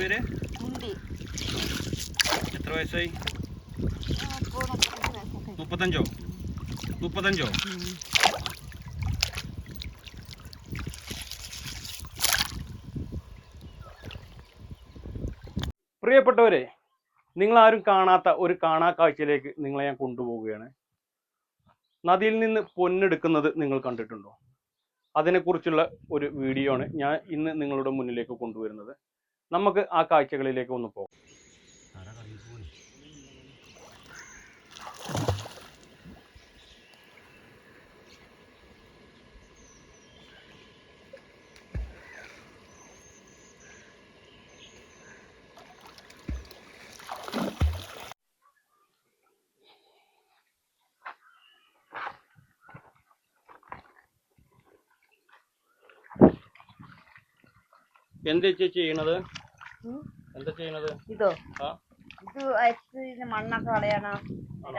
പേര്? എത്ര വയസ്സായി? മുപ്പത്തഞ്ച്? മുപ്പത്തഞ്ചോ? പ്രിയപ്പെട്ടവരെ നിങ്ങൾ ആരും കാണാത്ത ഒരു കാണാ കാഴ്ചയിലേക്ക് നിങ്ങളെ ഞാൻ കൊണ്ടുപോവുകയാണ്. നദിയിൽ നിന്ന് പൊന്നെടുക്കുന്നത് നിങ്ങൾ കണ്ടിട്ടുണ്ടോ? അതിനെക്കുറിച്ചുള്ള ഒരു വീഡിയോ ആണ് ഞാൻ ഇന്ന് നിങ്ങളുടെ മുന്നിലേക്ക് കൊണ്ടുവരുന്നത്. നമുക്ക് ആ കാഴ്ചകളിലേക്ക് ഒന്ന് പോകാം എന്താ ചേച്ചി ചെയ്യണത്. എന്താ ചെയ്യണത് ഇതോ? ഇത് അരിച്ച് മണ്ണൊക്കെ കളയണം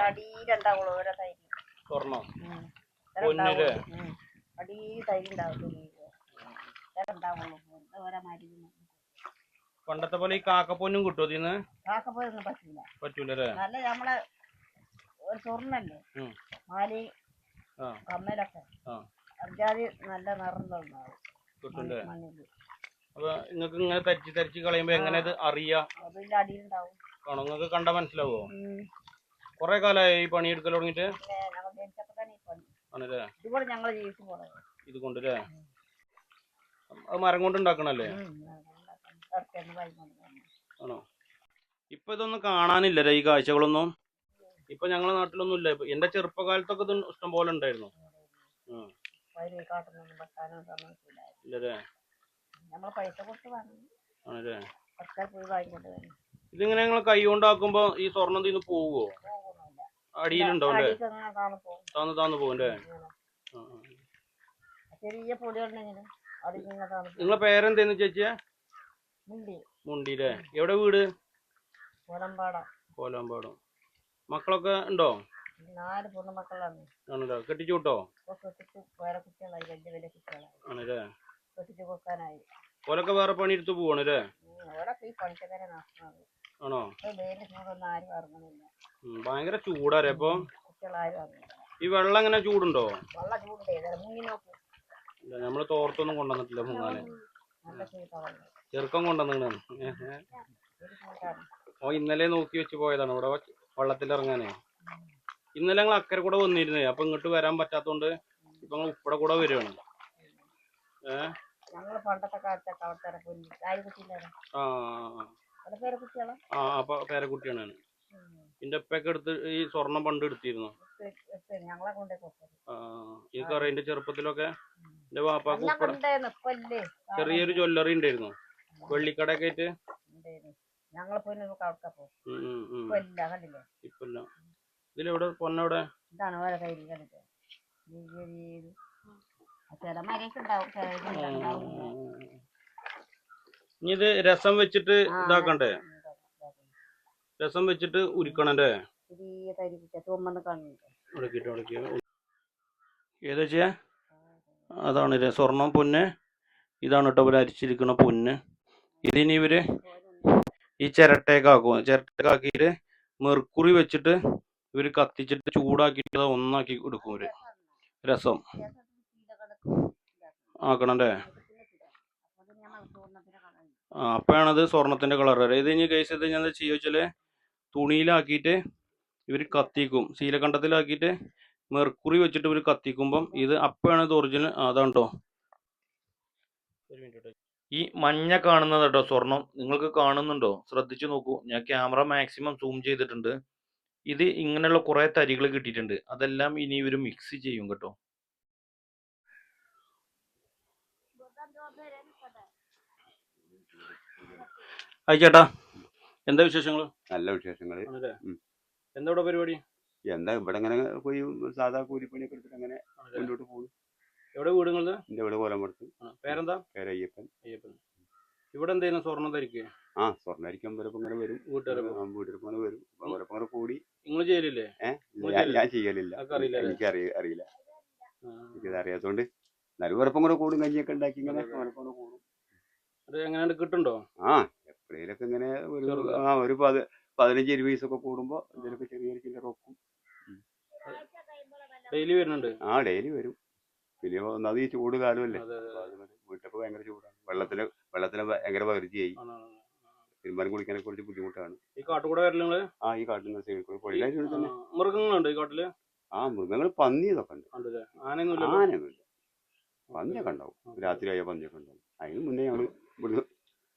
അടിയിലുണ്ടാവുള്ളൂ ഓരോ തൈര്. സ്വർണം ഉം. ഇത്ര പൊന്നിൽ? ഉണ്ടാവുള്ളൂ. ഉം. അടിയിൽ തൈര് ഉണ്ടാവുള്ളൂ ഇത്ര ഉണ്ടാവുള്ളൂ ഇത് പണ്ടത്തെ പോലെ ഈ കാക്കപ്പൊന്നും കിട്ടുമോ ഇതിന്ന്? കാക്കപ്പൊന്നും പറ്റില്ല പറ്റൂലേ നല്ല നമ്മളെ ഒരു സ്വർണല്ലേ. മാലി കമ്മലൊക്കെ. അഞ്ചാതി നല്ല കിട്ടുമല്ലേ മണ്ണിൽ അപ്പൊ നിങ്ങൾക്ക് ഇങ്ങനെ തരിച്ച് തരിച്ച് കളയുമ്പോ എങ്ങനെ ഇത് അറിയാ? അതിന്റെ അടിയിലുണ്ടാവും ആണോ? നിങ്ങൾക്ക് കണ്ടാ മനസ്സിലാവോ. കൊറേ കാലമായി ഈ പണി എടുക്കൽ തുടങ്ങിട്ട് ആണല്ലേ? ഇതുപോലെ ഞങ്ങൾ ജീവിച്ചു പോണത്. ഇത് കൊണ്ടല്ലേ? അത് മരം കൊണ്ട് ഉണ്ടാക്കണല്ലേ. ആണോ? ഇപ്പൊ ഇതൊന്നും കാണാനില്ലല്ലേ ഈ കാഴ്ചകളൊന്നും? ഇപ്പൊ ഞങ്ങളെ നാട്ടിലൊന്നും ഇല്ല ഇപ്പൊ എന്റെ ചെറുപ്പകാലത്തൊക്കെ ഇത് ഇഷ്ടം പോലെ ഉണ്ടായിരുന്നു ഇല്ലല്ലേ? നമ്മൾ പൈസ കൊടുത്ത് വാങ്ങി. ആണല്ലേ? ഒക്കെ പോയി വാങ്ങിക്കൊണ്ട് വരും. ഇതിങ്ങനെ നിങ്ങൾ കൈ കൊണ്ടാക്കുമ്പോ ഈ സ്വർണം തീന്ന് പോവോ? അടിയിലുണ്ടോ അല്ലേ താന്ന് താന്ന് പോകും അല്ലേ. ചെറിയ നിന്ന് നിങ്ങളെ പേരെന്തേന്ന് ചേച്ചിയെ? മുണ്ടി. അല്ലേ എവിടെ വീട്? കോലമ്പാട. കോലാമ്പാടം. മക്കളൊക്കെ ഉണ്ടോ? നാല് ആണല്ലേ. കെട്ടിച്ചു വിട്ടോ? ആണല്ലേ? കെട്ടിച്ച് കൊടുക്കാനായി ഓലൊക്കെ വേറെ പണിയെടുത്ത് പോവാണല്ലേ? അല്ലേ ഓലൊക്കെ ഈ പണിക്ക് തന്നെ നഷ്ടമാണ് ആണോ? ഇപ്പൊ വേലിന്റെ ചൂടൊന്നും ആരും ഇറങ്ങുന്നില്ല. ഉം, ഭയങ്കര ചൂടാരേ അപ്പൊ? കുട്ടികളാരും ഈ വെള്ളം എങ്ങനെ ചൂടുണ്ടോ? വെള്ളം ചൂടുണ്ടേ ഇതാ മുങ്ങി നോക്കൂ. ഇല്ല നമ്മൾ തോർത്തൊന്നും കൊണ്ടുവന്നിട്ടില്ല മുങ്ങാന്. നല്ല ചൂടാണ് ചെറുക്കം കൊണ്ടുവന്നാണ് ഒരു ചൂടാണ്. ഓ ഇന്നലെ നോക്കി വെച്ച് പോയതാണ് ഇവിടെ വെള്ളത്തിൽ ഇറങ്ങാനേ. ഇന്നലെ ഞങ്ങൾ അക്കരെ കൂടെ വന്നിരുന്നേ അപ്പൊ ഇങ്ങോട്ട് വരാൻ പറ്റാത്തോണ്ട് ഇപ്പൊ ഞങ്ങൾ ഉപ്പടെ കൂടെ വരുവാണ് ഞങ്ങൾ പണ്ടത്തെ കാലത്തൊക്കെ അവിടെ ആ അപ്പൊ പേരക്കുട്ടിയാണ് ഞാൻ. എന്റെ ഉപ്പയൊക്കെ എടുത്ത് ഈ സ്വർണം പണ്ട് എടുത്തിരുന്നു? ഞങ്ങളെ കൊണ്ടേ എനിക്കറിയാം എന്റെ ചെറുപ്പത്തിലൊക്കെ എന്റെ വാപ്പാക്ക് ഉപ്പട ചെറിയൊരു ജ്വല്ലറി ഉണ്ടായിരുന്നു. വെള്ളിക്കടയൊക്കെ ആയിട്ട്? ഞങ്ങളെ ഇതിലെവിടെ പൊന്നെവിടെ? ഇതാണ് ഓരോ കയ്യിൽ കണ്ടിട്ട് ചില മരയൊക്കെ ഉണ്ടാവും. ഇനി ഇത് രസം വെച്ചിട്ട് ഇതാക്കണ്ടേ? ഇതാ- ഇതാ. രസം വെച്ചിട്ട് ഉരുക്കണല്ലേ? ഉടക്കിട്ട് ഏതാ ചെയ്യാ? അതാണ് സ്വർണം പൊന്ന്. ഇതാണ് കേട്ടോ ഇവർ അരിച്ചിരിക്കുന്ന പൊന്ന്. ഇതിനി ഇവർ ഈ ചിരട്ടേക്കാക്കും. ചിരട്ടേക്കാക്കിയിട്ട് മെർക്കുറി വെച്ചിട്ട് ഇവർ കത്തിച്ചിട്ട് ചൂടാക്കിയിട്ട് ഒന്നാക്കി കൊടുക്കും ഇവർ. രസം ആക്കണം അല്ലേ ആ അപ്പോഴാണത് സ്വർണത്തിന്റെ കളർ വരെ ഇത് ഇനി കേസ് ഇത് ഞാൻ ചെയ്യുക വെച്ചാൽ തുണിയിലാക്കിയിട്ട് ഇവർ കത്തിക്കും. ശീലകണ്ഠത്തിലാക്കിയിട്ട് മെർക്കുറി വെച്ചിട്ട് ഇവർ കത്തിക്കുമ്പം ഇത് അപ്പോഴാണ് ഇത് ഒറിജിനൽ അതാണ് കേട്ടോ ഈ മഞ്ഞ കാണുന്നത് കേട്ടോ സ്വർണം. നിങ്ങൾക്ക് കാണുന്നുണ്ടോ? ശ്രദ്ധിച്ചു നോക്കൂ. ഞാൻ ക്യാമറ മാക്സിമം സൂം ചെയ്തിട്ടുണ്ട്. ഇത് ഇങ്ങനെയുള്ള കുറെ തരികൾ കിട്ടിയിട്ടുണ്ട്. അതെല്ലാം ഇനി ഇവർ മിക്സ് ചെയ്യും കേട്ടോ. ഹായ് ചേട്ടാ എന്താ വിശേഷങ്ങൾ നല്ല വിശേഷങ്ങൾ എന്താ ഇവിടെ പരിപാടി? എന്താ ഇവിടെ അങ്ങനെ പോയി സാധാ കൂലിപ്പണിയൊക്കെ എടുത്തിട്ട് അങ്ങനെ? മുന്നോട്ട് പോകും എവിടെ വീടുള്ളത് എന്റെ വീട് കോലമ്പുറത്ത് പേരെന്താ? പേരയ്യപ്പൻ. അയ്യപ്പൻ. ഇവിടെ എന്തായിരുന്നു സ്വർണം ധരിക്കുക ആ സ്വർണരിക്കാൻ വരപ്പം ഇങ്ങനെ വരും. വീട്ടുകാരെ ആ, വീട്ടിലപ്പം അങ്ങനെ വരും. അവരപ്പം അങ്ങനെ കൂടി. നിങ്ങൾ ചെയ്യലില്ലേ? ഞാൻ ചെയ്യലില്ല? എനിക്ക് അറിയ അറിയില്ല. എനിക്കത് അറിയാത്തോണ്ട്. എന്നാലും ഉറപ്പം കൂടെ കൂടും കഞ്ഞിയൊക്കെ ഉണ്ടാക്കി ഇങ്ങനെ കൂടും അത് എങ്ങനെയാണ് കിട്ടുണ്ടോ? ആ എപ്പോഴേലൊക്കെ ഇങ്ങനെ ഒരു. ആ ഒരു പത് പതിനഞ്ച് ഇരുപത് ദിവസമൊക്കെ കൂടുമ്പോ എന്തെങ്കിലുമൊക്കെ ചെറിയ ചില്ലറ വെക്കും. ഡെയിലി വരുന്നുണ്ട്? ആ ഡെയിലി വരും. പിന്നെ ഒന്നാമത് ഈ ചൂട് കാലമല്ലേ. വീട്ടിലൊക്കെ ഭയങ്കര ചൂടാണ്. വെള്ളത്തിന് വെള്ളത്തിന് ഭയങ്കര പകർച്ചയായി തിരുമാനം കുളിക്കാനൊക്കെ കുറച്ച് ബുദ്ധിമുട്ടാണ്. ഈ കാട്ടുകൂടെ വരൽ നിങ്ങൾ? ആ ഈ കാട്ടിൽ സൈഡിൽ കൂടി പൊഴിയിലായിട്ട് തന്നെ. മൃഗങ്ങളുണ്ട് ഈ കാട്ടിൽ? ആ മൃഗങ്ങൾ പന്നി ഇതൊക്കെ ഉണ്ട്. ഉണ്ടല്ലേ ആനയൊന്നുമില്ലല്ലോ? ആനയൊന്നുമില്ല. പന്നിയൊക്കെ ഉണ്ടാവും. രാത്രിയായ പന്നിയൊക്കെ ഉണ്ടാവും. അതിന് മുന്നേ ഞങ്ങൾ ഇവിടുന്ന്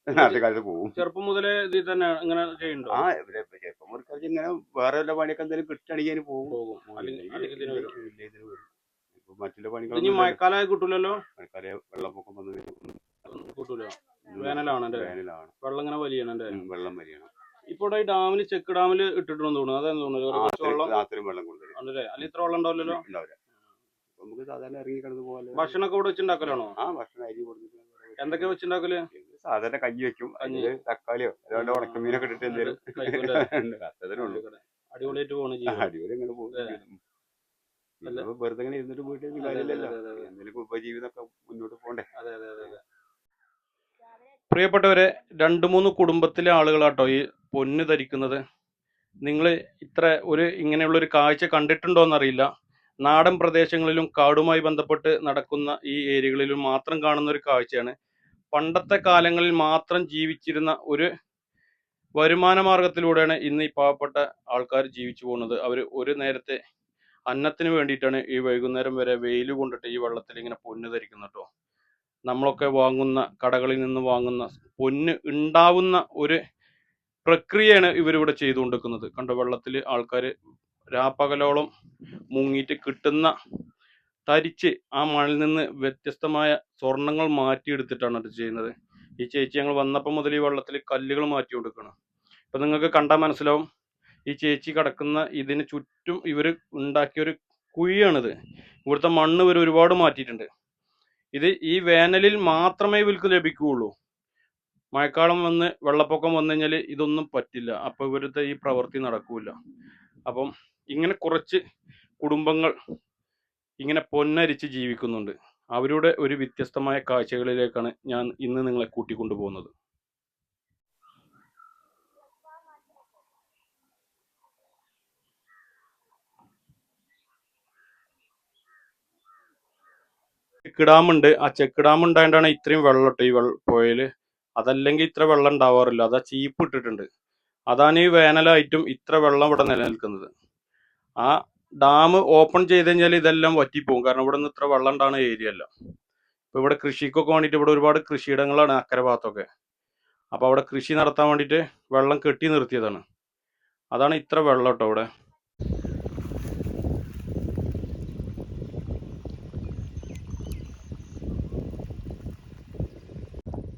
കാലത്ത് പോകും ചെറുപ്പം മുതലേ ഇതിൽ തന്നെ ഇങ്ങനെ ചെയ്യുന്നുണ്ടോ? ആ ഇവിടെ ചെറുപ്പം മുറിക്കാഴ്ച ഇങ്ങനെ വേറെ വല്ല പണിയൊക്കെ എന്തെങ്കിലും കിട്ടുകയാണെങ്കിൽ അതിന് പോകും പോകും. അല്ലെങ്കിൽ അല്ലെങ്കിൽ ഇതിന് വരും. ഇല്ല, ഇതിന് വരും. ഇപ്പൊ മറ്റുള്ള ഇനി പണികളൊന്നും മഴക്കാലമായി കിട്ടൂലല്ലോ? മഴക്കാലം വെള്ളപ്പൊക്കം വന്ന്. കിട്ടൂല. വേനലാണ് അല്ലേ വേനലാണ്. വെള്ളം ഇങ്ങനെ വലിയാണ് ഉം, വെള്ളം വരികയാണ് ഇപ്പൊ ഇവിടെ ഈ ഡാമിൽ ചെക്ക് ഡാമിൽ ഇട്ടിട്ടുണ്ടെന്ന് തോന്നുന്നു. അതെന്ന് തോന്നുന്നു? ഒരു കുറച്ച് വെള്ളം കൊണ്ടുവരും. ഉണ്ടല്ലേ ഇത്ര വെള്ളം ഉണ്ടാവില്ലല്ലോ? ഉണ്ടാവില്ല അപ്പൊ നമുക്ക് സാധാരണ ഇറങ്ങി കിടന്ന് പോലെ ഭക്ഷണമൊക്കെ ഇവിടെ വെച്ചുണ്ടാക്കലാണോ? ആ ഭക്ഷണം അരി കൊടുത്തിട്ട് എന്തൊക്കെ വെച്ചുണ്ടാക്കൽ? സാധാരണ കഞ്ഞി വെക്കും. അതിൽ തക്കാളിയോ അതുകൊണ്ട് ഉണക്കമീനൊക്കെ ഇട്ടിട്ട് എന്തേലും കഴിക്കൂലേ? അത്രേ ഉള്ളൂ അടിപൊളിയായിട്ട് പോണ അടിപൊളി അങ്ങനെ പോകും വെറുതെ ഇങ്ങനെ ഇരുന്നിട്ട് പോയിട്ട് കാര്യമില്ലല്ലോ. എന്തെങ്കിലും ഉപജീവിതമൊക്കെ മുന്നോട്ട് പോകണ്ടേ? അതെ അതെ അതെ അതെ. പ്രിയപ്പെട്ടവരെ രണ്ട് മൂന്ന് കുടുംബത്തിലെ ആളുകളാട്ടോ ഈ പൊന്ന് ധരിക്കുന്നത്. നിങ്ങൾ ഇത്ര ഒരു ഇങ്ങനെയുള്ള ഒരു കാഴ്ച കണ്ടിട്ടുണ്ടോ എന്നറിയില്ല. നാടൻ പ്രദേശങ്ങളിലും കാടുമായി ബന്ധപ്പെട്ട് നടക്കുന്ന ഈ ഏരിയകളിലും മാത്രം കാണുന്ന ഒരു കാഴ്ചയാണ്. പണ്ടത്തെ കാലങ്ങളിൽ മാത്രം ജീവിച്ചിരുന്ന ഒരു വരുമാന മാർഗത്തിലൂടെയാണ് ഇന്ന് ഈ പാവപ്പെട്ട ആൾക്കാർ ജീവിച്ചു പോകുന്നത്. അവർ ഒരു നേരത്തെ അന്നത്തിന് വേണ്ടിയിട്ടാണ് ഈ വൈകുന്നേരം വരെ വെയിൽ കൊണ്ടിട്ട് ഈ വെള്ളത്തിൽ ഇങ്ങനെ പൊന്ന് ധരിക്കുന്നത് നമ്മളൊക്കെ വാങ്ങുന്ന കടകളിൽ നിന്ന് വാങ്ങുന്ന പൊന്ന് ഉണ്ടാവുന്ന ഒരു പ്രക്രിയയാണ് ഇവരിവിടെ ചെയ്തുകൊണ്ടിരിക്കുന്നത്. കണ്ടോ? വെള്ളത്തിൽ ആൾക്കാർ രാപ്പകലോളം മുങ്ങിയിട്ട് കിട്ടുന്ന തരിച്ച് ആ മണ്ണിൽ നിന്ന് വ്യത്യസ്തമായ സ്വർണങ്ങൾ മാറ്റിയെടുത്തിട്ടാണ് അത് ചെയ്യുന്നത്. ഈ ചേച്ചി ഞങ്ങൾ വന്നപ്പോൾ മുതൽ ഈ വെള്ളത്തിൽ കല്ലുകൾ മാറ്റി കൊടുക്കണം. ഇപ്പം നിങ്ങൾക്ക് കണ്ടാൽ മനസ്സിലാവും. ഈ ചേച്ചി കിടക്കുന്ന ഇതിന് ചുറ്റും ഇവർ ഉണ്ടാക്കിയ ഒരു കുഴിയാണിത്. ഇവിടുത്തെ മണ്ണ് ഇവർ ഒരുപാട് മാറ്റിയിട്ടുണ്ട്. ഇത് ഈ വേനലിൽ മാത്രമേ ഇവർക്ക് ലഭിക്കുകയുള്ളൂ. മഴക്കാലം വന്ന് വെള്ളപ്പൊക്കം വന്നു കഴിഞ്ഞാൽ ഇതൊന്നും പറ്റില്ല. അപ്പോൾ ഇവരുടെ ഈ പ്രവൃത്തി നടക്കൂല. അപ്പം ഇങ്ങനെ കുറച്ച് കുടുംബങ്ങൾ ഇങ്ങനെ പൊന്നരിച്ച് ജീവിക്കുന്നുണ്ട്. അവരുടെ ഒരു വ്യത്യസ്തമായ കാഴ്ചകളിലേക്കാണ് ഞാൻ ഇന്ന് നിങ്ങളെ കൂട്ടിക്കൊണ്ടു പോകുന്നത്. ചെക്ക് ഡാമുണ്ട് ആ ചെക്ക് ഡാം ഉണ്ടായതുകൊണ്ടാണ് ഇത്രയും വെള്ളം ഈ പുഴയിൽ അതല്ലെങ്കിൽ ഇത്ര വെള്ളം ഉണ്ടാവാറില്ല. അതാ ചീപ്പ് ഇട്ടിട്ടുണ്ട്. അതാണ് ഈ വേനലായിട്ടും ഇത്ര വെള്ളം ഇവിടെ നിലനിൽക്കുന്നത്. ആ ഡാം ഓപ്പൺ ചെയ്ത് കഴിഞ്ഞാൽ ഇതെല്ലാം വറ്റിപ്പോകും കാരണം ഇവിടെ നിന്ന് ഇത്ര വെള്ളം ഉണ്ടാകുന്ന ഏരിയ അല്ല. ഇപ്പൊ ഇവിടെ കൃഷിക്കൊക്കെ വേണ്ടിയിട്ട് ഇവിടെ ഒരുപാട് കൃഷിയിടങ്ങളാണ് അക്കരെ ഭാഗത്തൊക്കെ. അപ്പൊ അവിടെ കൃഷി നടത്താൻ വേണ്ടിയിട്ട് വെള്ളം കെട്ടി നിർത്തിയതാണ്. അതാണ് ഇത്ര വെള്ളം കേട്ടോ ഇവിടെ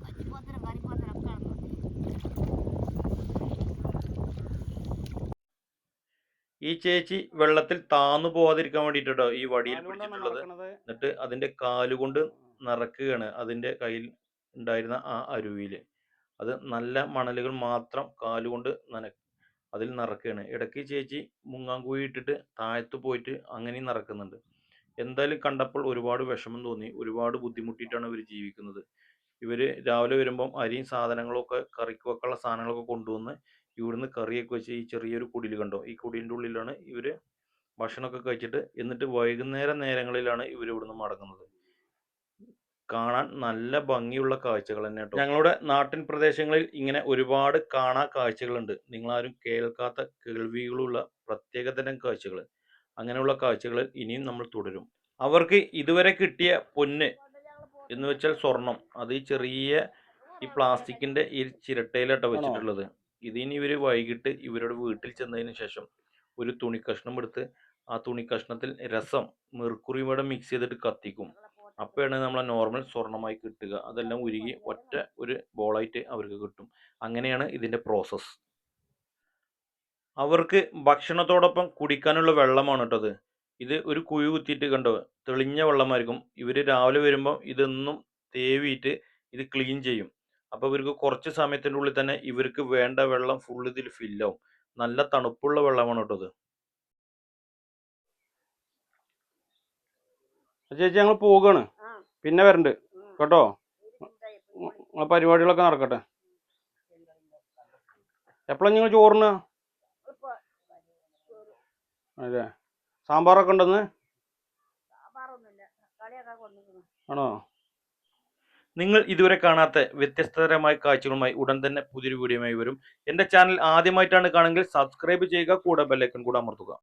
കച്ചിപ്പോത്തരം കരിപ്പോത്തരം ഒക്കെ ഉണ്ട്. ഈ ചേച്ചി വെള്ളത്തിൽ താന്നു പോവാതിരിക്കാൻ വേണ്ടിട്ടോ ഈ വടിയിൽ പിടിച്ചിട്ടുള്ളത്. എന്നിട്ട് അതിന്റെ കാലുകൊണ്ട് നിറക്കുകയാണ് അതിന്റെ കയ്യിൽ ഉണ്ടായിരുന്ന ആ അരുവിയിൽ. അത് നല്ല മണലുകൾ മാത്രം കാലുകൊണ്ട് നന അതിൽ നിറക്കുകയാണ്. ഇടയ്ക്ക് ചേച്ചി മുങ്ങാങ്കുഴി ഇട്ടിട്ട് താഴത്ത് പോയിട്ട് അങ്ങനെയും നിറക്കുന്നുണ്ട് എന്തായാലും കണ്ടപ്പോൾ ഒരുപാട് വിഷമം തോന്നി. ഒരുപാട് ബുദ്ധിമുട്ടിയിട്ടാണ് ഇവർ ജീവിക്കുന്നത്. ഇവർ രാവിലെ വരുമ്പം അരിയും സാധനങ്ങളൊക്കെ കറിക്ക് വെക്കാനുള്ള സാധനങ്ങളൊക്കെ കൊണ്ടുവന്ന് ഇവിടുന്ന് കറിയൊക്കെ വെച്ച് ഈ ചെറിയൊരു കുടിൽ കണ്ടോ? ഈ കുടിലിന്റെ ഉള്ളിലാണ് ഇവർ ഭക്ഷണമൊക്കെ കഴിച്ചിട്ട് എന്നിട്ട് വൈകുന്നേര നേരങ്ങളിലാണ് ഇവർ ഇവിടുന്ന് മടങ്ങുന്നത്. കാണാൻ നല്ല ഭംഗിയുള്ള കാഴ്ചകൾ തന്നെ കേട്ടോ. ഞങ്ങളുടെ നാട്ടിൻ പ്രദേശങ്ങളിൽ ഇങ്ങനെ ഒരുപാട് കാണാ കാഴ്ചകളുണ്ട്. നിങ്ങളാരും കേൾക്കാത്ത കേൾവികളുള്ള പ്രത്യേകതരം കാഴ്ചകൾ. അങ്ങനെയുള്ള കാഴ്ചകൾ ഇനിയും നമ്മൾ തുടരും. അവർക്ക് ഇതുവരെ കിട്ടിയ പൊന്ന് എന്ന് വെച്ചാൽ സ്വർണം. അത് ഈ ചെറിയ ഈ പ്ലാസ്റ്റിക്കിന്റെ ഈ ചിരട്ടയിലാട്ടോ വെച്ചിട്ടുള്ളത്. ഇതിനി ഇവർ വൈകിട്ട് ഇവരുടെ വീട്ടിൽ ചെന്നതിന് ശേഷം ഒരു തുണി കഷ്ണം എടുത്ത് ആ തുണി കഷ്ണത്തിൽ രസം മെർക്കുറിയുടെ മിക്സ് ചെയ്തിട്ട് കത്തിക്കും. അപ്പോഴാണ് നമ്മളെ നോർമൽ സ്വർണമായി കിട്ടുക. അതെല്ലാം ഉരുകി ഒറ്റ ഒരു ബോളായിട്ട് അവർക്ക് കിട്ടും. അങ്ങനെയാണ് ഇതിന്റെ പ്രോസസ്സ് അവർക്ക് ഭക്ഷണത്തോടൊപ്പം കുടിക്കാനുള്ള വെള്ളമാണ് കേട്ടത് ഇത് ഒരു കുഴി കുത്തിയിട്ട് കണ്ടോ? തെളിഞ്ഞ വെള്ളമായിരിക്കും. ഇവർ രാവിലെ വരുമ്പോൾ ഇതൊന്നും തേവിയിട്ട് ഇത് ക്ലീൻ ചെയ്യും. അപ്പോൾ ഇവർക്ക് കുറച്ച് സമയത്തിന്റെ ഉള്ളിൽ തന്നെ ഇവർക്ക് വേണ്ട വെള്ളം ഫുൾ ഇതിൽ ഫില്ലാവും നല്ല തണുപ്പുള്ള വെള്ളമാണ് കേട്ടോ ഇത്. ചേച്ചി ഞങ്ങൾ പോവുകയാണ് പിന്നെ വരണ്ട്. കേട്ടോ? പരിപാടികളൊക്കെ നടക്കട്ടെ. എപ്പോഴാണ് നിങ്ങൾ ചോറിന്? അതെ. സാമ്പാറൊക്കെ ഉണ്ടെന്ന് ആണോ? നിങ്ങൾ ഇതുവരെ കാണാത്ത വ്യത്യസ്തതരമായ കാഴ്ചകളുമായി ഉടൻ തന്നെ പുതിയൊരു വീഡിയോയുമായി വരും. എന്റെ ചാനൽ ആദ്യമായിട്ടാണ് കാണുമെങ്കിൽ സബ്സ്ക്രൈബ് ചെയ്യുക കൂടെ ബെല്ലൈക്കൺ കൂടെ അമർത്തുക.